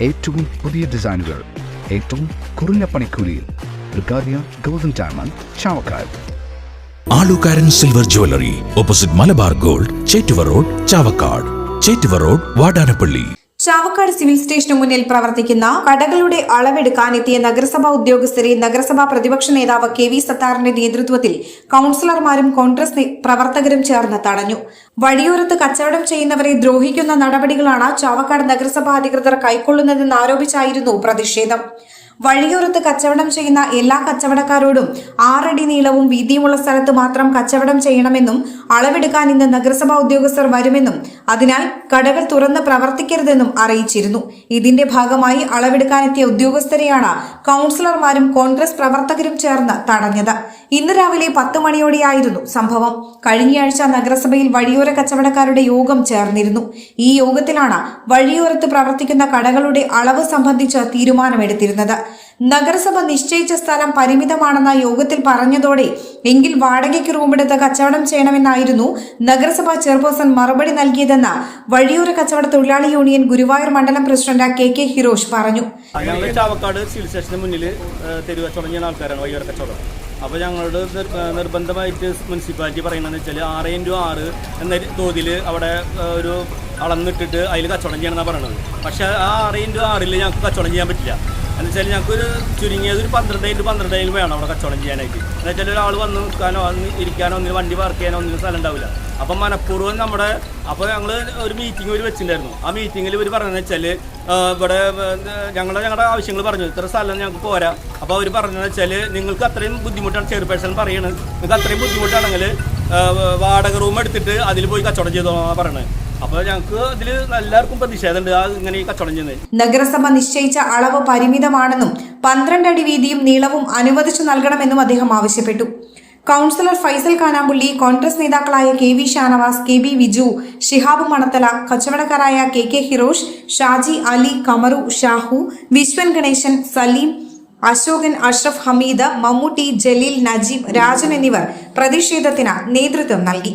ഏറ്റവും പുതിയ ഡിസൈനുകൾ ഏറ്റവും കുറഞ്ഞ പണിക്കൂലിയിൽ Alukaran silver jewellery opposite Malabar gold Chettuva road Chavakkad. Chettuva road Vadanappally. Chavakkad civil സ്റ്റേഷനു മുന്നിൽ പ്രവർത്തിക്കുന്ന കടകളുടെ അളവെടുക്കാൻ എത്തിയ നഗരസഭാ ഉദ്യോഗസ്ഥരെ നഗരസഭാ പ്രതിപക്ഷ നേതാവ് കെ വി സത്താറിന്റെ നേതൃത്വത്തിൽ കൌൺസിലർമാരും കോൺഗ്രസ് പ്രവർത്തകരും ചേർന്ന് തടഞ്ഞു. വഴിയോരത്ത് കച്ചവടം ചെയ്യുന്നവരെ ദ്രോഹിക്കുന്ന നടപടികളാണ് ചാവക്കാട് നഗരസഭാ അധികൃതർ കൈക്കൊള്ളുന്നതെന്ന് ആരോപിച്ചായിരുന്നു പ്രതിഷേധം. വഴിയോരത്ത് കച്ചവടം ചെയ്യുന്ന എല്ലാ കച്ചവടക്കാരോടും ആറടി നീളവും വീതിയുമുള്ള സ്ഥലത്ത് മാത്രം കച്ചവടം ചെയ്യണമെന്നും അളവെടുക്കാൻ ഇന്ന് നഗരസഭാ ഉദ്യോഗസ്ഥർ വരുമെന്നും അതിനാൽ കടകൾ തുറന്ന് പ്രവർത്തിക്കരുതെന്നും അറിയിച്ചിരുന്നു. ഇതിന്റെ ഭാഗമായി അളവെടുക്കാനെത്തിയ ഉദ്യോഗസ്ഥരെയാണ് കൌൺസിലർമാരും കോൺഗ്രസ് പ്രവർത്തകരും ചേർന്ന് തടഞ്ഞത്. ഇന്ന് രാവിലെ പത്ത് മണിയോടെയായിരുന്നു സംഭവം. കഴിഞ്ഞയാഴ്ച നഗരസഭയിൽ വഴിയോര കച്ചവടക്കാരുടെ യോഗം ചേർന്നിരുന്നു. ഈ യോഗത്തിലാണ് വഴിയോരത്ത് പ്രവർത്തിക്കുന്ന കടകളുടെ അളവ് സംബന്ധിച്ച് തീരുമാനമെടുത്തിരുന്നത്. നഗരസഭ നിശ്ചയിച്ച സ്ഥലം പരിമിതമാണെന്ന യോഗത്തിൽ പറഞ്ഞതോടെ എങ്കിൽ വാടകയ്ക്ക് റൂമെടുത്ത് കച്ചവടം ചെയ്യണമെന്നായിരുന്നു നഗരസഭാ ചെയർപേഴ്സൺ മറുപടി നൽകിയതെന്ന് വഴിയൂര കച്ചവട തൊഴിലാളി യൂണിയൻ ഗുരുവായൂർ മണ്ഡലം പ്രസിഡന്റ് കെ കെ ഹിറോഷ് പറഞ്ഞു. ചാവക്കാട് സിവിൽ സ്റ്റേഷന് മുന്നിൽ തെരുവ് ആൾക്കാരാണ് വഴിയൂര കച്ചവടം. അപ്പോൾ ഞങ്ങളോട് നിർബന്ധമായിട്ട് മുനിസിപ്പാലിറ്റി പറയുന്നതെന്ന് വെച്ചാൽ ആറ് ഇന്റു ആറ് എന്ന തോതിൽ അവിടെ ഒരു അളന്നിട്ടിട്ട് അതിൽ കച്ചവടം ചെയ്യണമെന്നാണ് പറയണത്. പക്ഷേ ആ ആറ് ഇന്റു ആറിൽ ഞങ്ങൾക്ക് കച്ചവടം ചെയ്യാൻ പറ്റില്ല. എന്ന് വെച്ചാൽ ഞങ്ങൾക്ക് ഒരു ചുരുങ്ങിയത് ഒരു പന്ത്രണ്ട് ഇന്റു അതിൽ വേണം അവിടെ കച്ചവടം ചെയ്യാനായിട്ട്. എന്ന് വെച്ചാൽ ഒരാൾ വന്ന് നിൽക്കാനോ ഇരിക്കാനോ ഒന്നിനും വണ്ടി പാർക്ക് ചെയ്യാനോ ഒന്നിനും സ്ഥലം ഉണ്ടാവില്ല. അപ്പം മനഃപൂർവം നമ്മുടെ അപ്പോൾ ഞങ്ങൾ ഒരു മീറ്റിംഗ് ഒരു വെച്ചിട്ടുണ്ടായിരുന്നു. ആ മീറ്റിങ്ങിൽ ഇവർ പറഞ്ഞതെന്ന് വെച്ചാൽ ഇവിടെ ഞങ്ങളുടെ ഞങ്ങളുടെ ആവശ്യങ്ങൾ പറഞ്ഞു. ഇത്ര സ്ഥലം ഞങ്ങൾക്ക് പോരാ. അപ്പോൾ അവർ പറഞ്ഞതെന്ന് വെച്ചാൽ നിങ്ങൾക്ക് അത്രയും ബുദ്ധിമുട്ടാണ് ചെയർപേഴ്സൺ പറയണത് നിങ്ങൾക്ക് അത്രയും ബുദ്ധിമുട്ടാണെങ്കിൽ വാടക റൂം എടുത്തിട്ട് അതിൽ പോയി കച്ചവടം ചെയ്തോ പറയണത് അപ്പോൾ എല്ലാവർക്കും ആ ഇങ്ങനെ കച്ചവടം നഗരസഭ നിശ്ചയിച്ച അളവ് പരിമിതമാണെന്നും പന്ത്രണ്ട് അടി വീതിയും നീളവും അനുവദിച്ചു നൽകണമെന്നും അദ്ദേഹം ആവശ്യപ്പെട്ടു. കൗൺസിലർ ഫൈസൽ കാനാമ്പുള്ളി കോൺഗ്രസ് നേതാക്കളായ K V Shanavas K B Viju Shihab Manathala കച്ചവടക്കാരായ K K Hirosh Shaji Ali Kamaru Shahu Viswan Ganesan Saleem Ashokan Ashraf Hameed Mammootty Jaleel Najeeb Rajan എന്നിവർ പ്രതിഷേധത്തിന് നേതൃത്വം നൽകി.